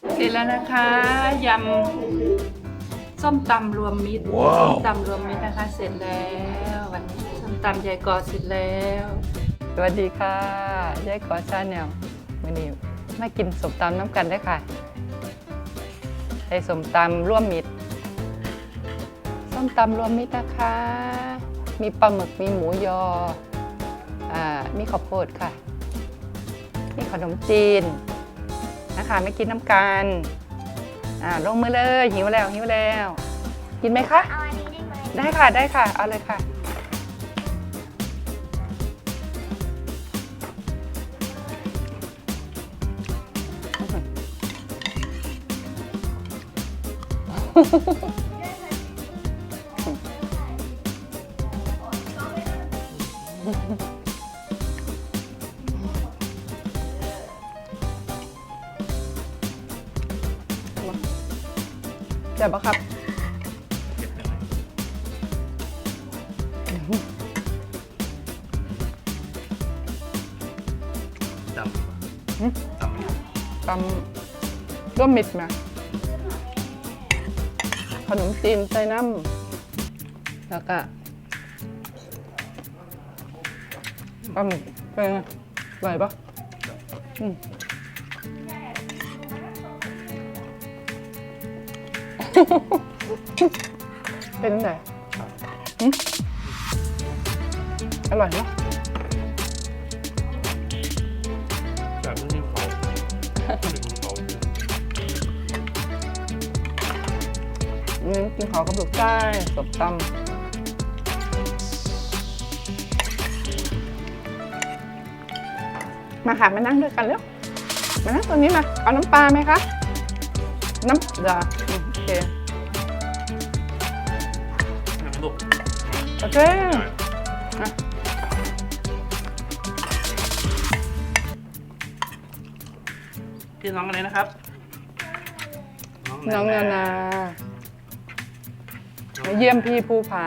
เสร็จแล้วนะคะยำส้มตำรวมมิตรส้มตำรวมมิตรนะคะ เสร็จแล้ววันนี้ส้มตำยายกอเสร็จแล้ว สวัสดีค่ะยายกอชาแนลวันนี้มากินส้มตำน้ำกันได้อค่ะใส่ส้มตำร่วมมิตรส้มตำรวมมิตรนะคะ มีปลาหมึกมีหมูยออ่ามีข้าวโพดค่ะ มีขนมจีน นะคะไม่กินน้ำกันอ่าลงมือเลยหิวแล้วหิวแล้ว กินไหมคะ เอาอันนี้ได้ไหมได้ค่ะได้ค่ะ เอาเลยค่ะ เจ็บปะครับจหืมำจำตำร่วมมิดมา ขนมจีนใส่น้ำแล้วก็ปลาหมึกเป็นไงอร่อยปะอืม เป็นไงหืมอร่อยเนาะแบบไม่มีเขาเป็นเขอกินขาวกับลูกไส้สบตำมาค่ะ มานั่งด้วยกันเร็ว มานั่งตรงนี้มา เอาน้ำปลาไหมคะ น้ำเดี๋ยว ลูกโอเคอะพี่น้องอะไรนะครับ น้องนานามาเยี่ยมพี่ภูผา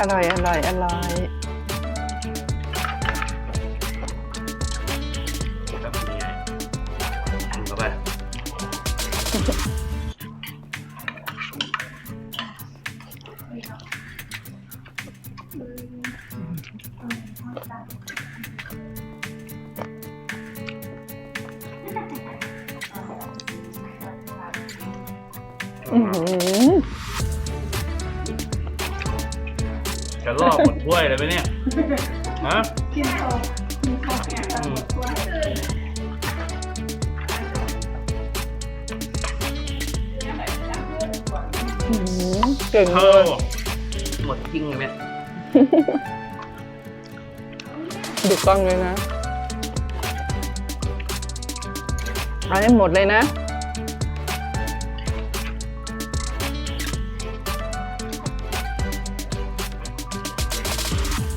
อร่อย อร่อย อร่อยครับนี่ไงกินเข้าไปอือหือ จะลอกหมดถ้วยเลยไหมเนี่ยฮะอืมอื้อหือเก่งเธเลอยหมดจริงเลยเนี่ยดูกล้องเลยนะเอาให้หมดเลยนะ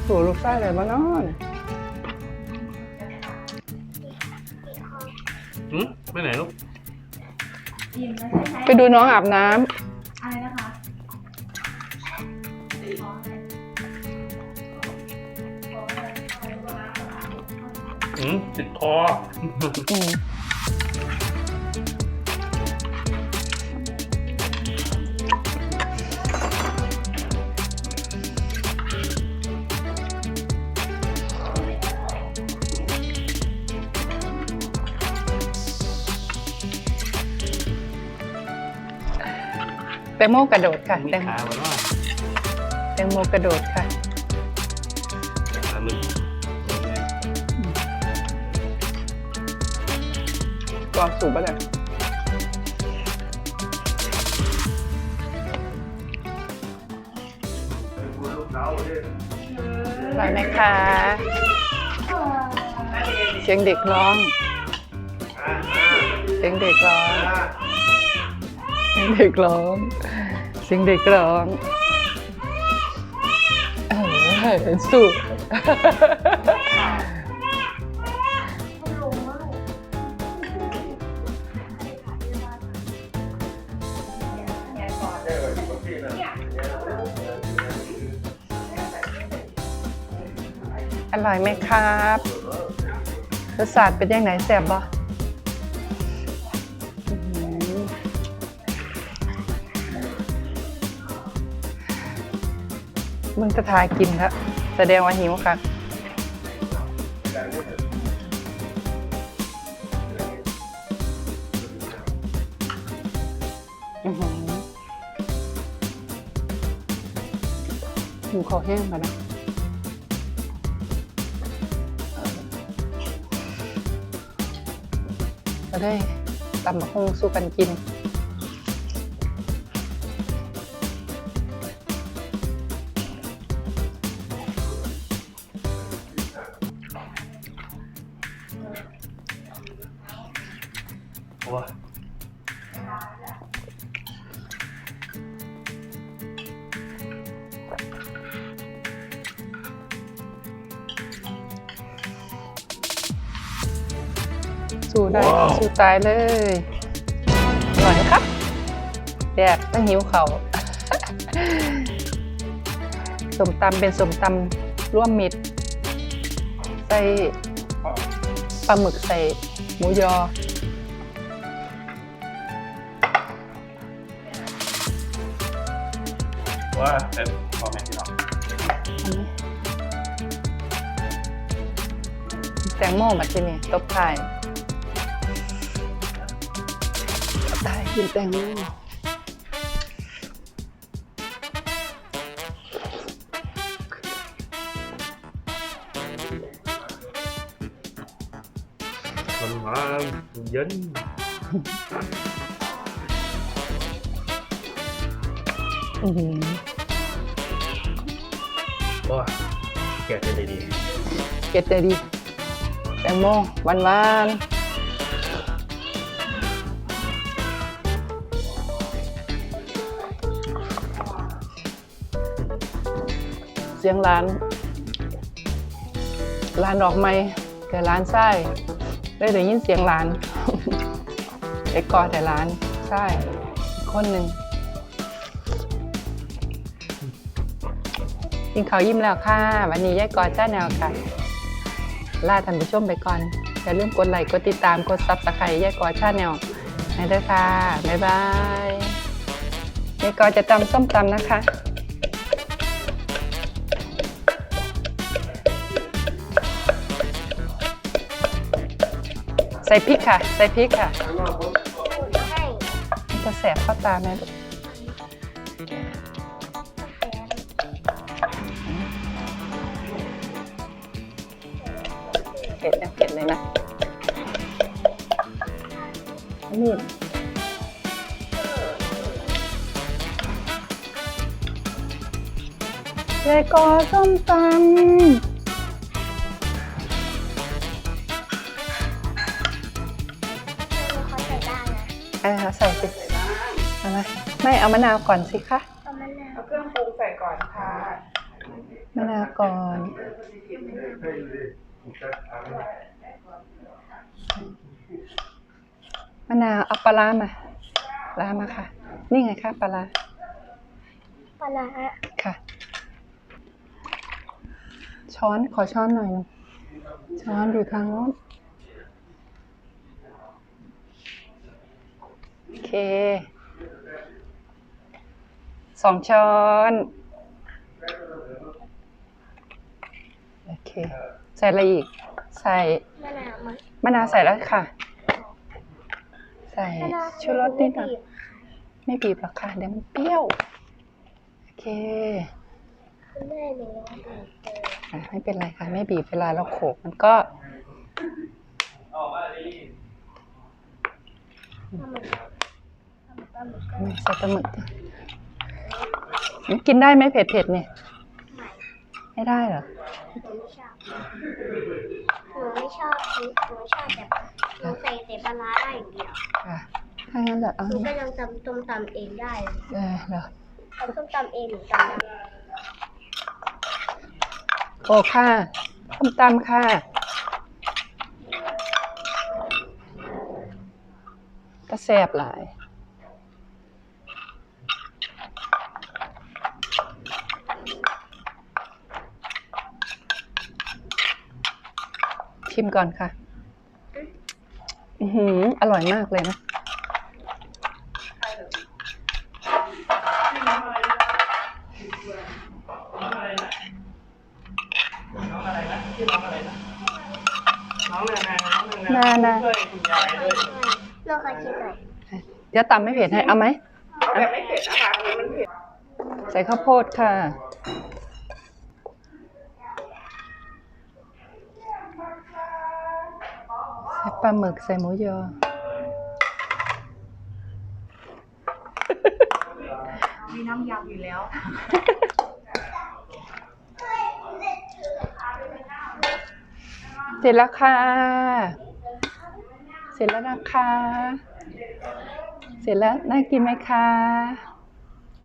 โหลูกไส้อะไรบ้างเนาะเนี่ยหืมไปไหนลูก ไปดูน้องอาบน้อะไรนะคะหืมติดคอำอืม งโมกระโดดค่ะ มีแตงขาไว้ว่าแตงโมกระโดดค่ะ ปลาหมึกกรอบสูบปะเนี่ยอร่อยไหมคะเสียงเด็กร้องอ่าสียงเด็กร้องเสี ยงเด็กร้องเสียงเด็กร้องสู้อร่อยไหมครับรสชาติเป็นยังไงแซ่บบ่ มึงจะทายกินครับแสดงว่าหิวค่ะอือหือหิวคอแห้งมาแล้วก็ได้ตำบักฮงสู้กันกิน สู้ได้สู้ตายเลยอร่อยไหมครับแดดไม่หิวเขาวสมตำเป็นสมตำร่วมมิตรใส่ปลาหมึกใส่หมูยอ ว่าเป็นพ่อแม่พี่น้องแตงโมมาที่นี่ตบท้าย ตบท้ายกินแตงโมคนมาเย็นอื้อหือว่าแกะได้ดีเก็ดได้ดีแตงโมหวานหวาน สียงร้านร้านดอกไม้แต่ร้านไส้ได้ได้ยินเสียงร้านไอ้กอแต่ร้านไส้คนหนึ่งกินข้าวยิ้มแล้วค่ะ วันนี้ยายกอจ้าแนวค่ะลาท่านผู้ชมไปก่อนอย่าลืมกดไลค์กดติดตามกดซับสไครต์ยายกอชาแนลให้ด้วยค่ะ บ๊ายบายยายกอจะตำส้มตำนะคะ ส่พริกค่ะ ใส่พริกค่ะมันจะแสบเข้าตาไหมลูกเผ็ดนะเผ็ดเลยนะนี่ยายกอส้มตำ ไม่เอามะนาวก่อนสิคะเอามะนาวเอาเครื่องปรุงใส่ก่อนค่ะมะนาวก่อนมะนาวเอาปลาร้ามาปลาร้ามาค่ะ นี่ไงคะปลาร้าปลาร้าค่ะ ช้อนขอช้อนหน่อยหนึงช้อนอยู่ทางโน้นโอเค สองช้อน โอเค ใส่อะไรอีก ใส่มะนาวมันมะนาวใส่แล้วค่ะ ใส่ชูรสนิดหน่อยไม่บีบหรอกค่ะ เดี๋ยวมันเปรี้ยว โอเคคุณแม่หนูลองบีบเลยอะไม่เป็นไรค่ะ ไม่บีบเวลาเราโขกมันก็ออกมาดีทำมันทำมันปลาหมึกก็ไม่ใส่ปลาหมึก กินได้ไหมเผ็ดเผ็ดๆเนี่ยใหม่ไม่ได้เหรอหนูไม่ชอบหนูไม่ชอบพริกหนูชอบแบบพริหนูใส่แต่ปลาร้าได้อย่างเดียวค่ะถ้างั้นเดี๋ยวเอาหนูนี้ก็ยังจำต้มตำเองได้เลยเออเดี๋ยวทำส้มตำเองหนูจำได้โอ้ค่ะส้มตำค่ะก็แซ่บหลาย ชิมก่อนค่ะ อือหือ อร่อยมากเลยนะ น้องอะไรนะชื่อน้องอะไรนะน้องนานาน้องนานานา ช่วยคุณยายด้วยโลกาคิดหน่อยเดี๋ยวตำไม่เผ็ดให้ เอาไหม เอาแบบไม่เผ็ดนะคะอันนี้มันเผ็ด ใส่ข้าวโพดค่ะ ใส่ ปลาหมึกใส่หมูยอ มีน้ำยำอยู่แล้ว เสร็จแล้วค่ะ เสร็จแล้วนะคะ เสร็จแล้วน่ากินไหมคะ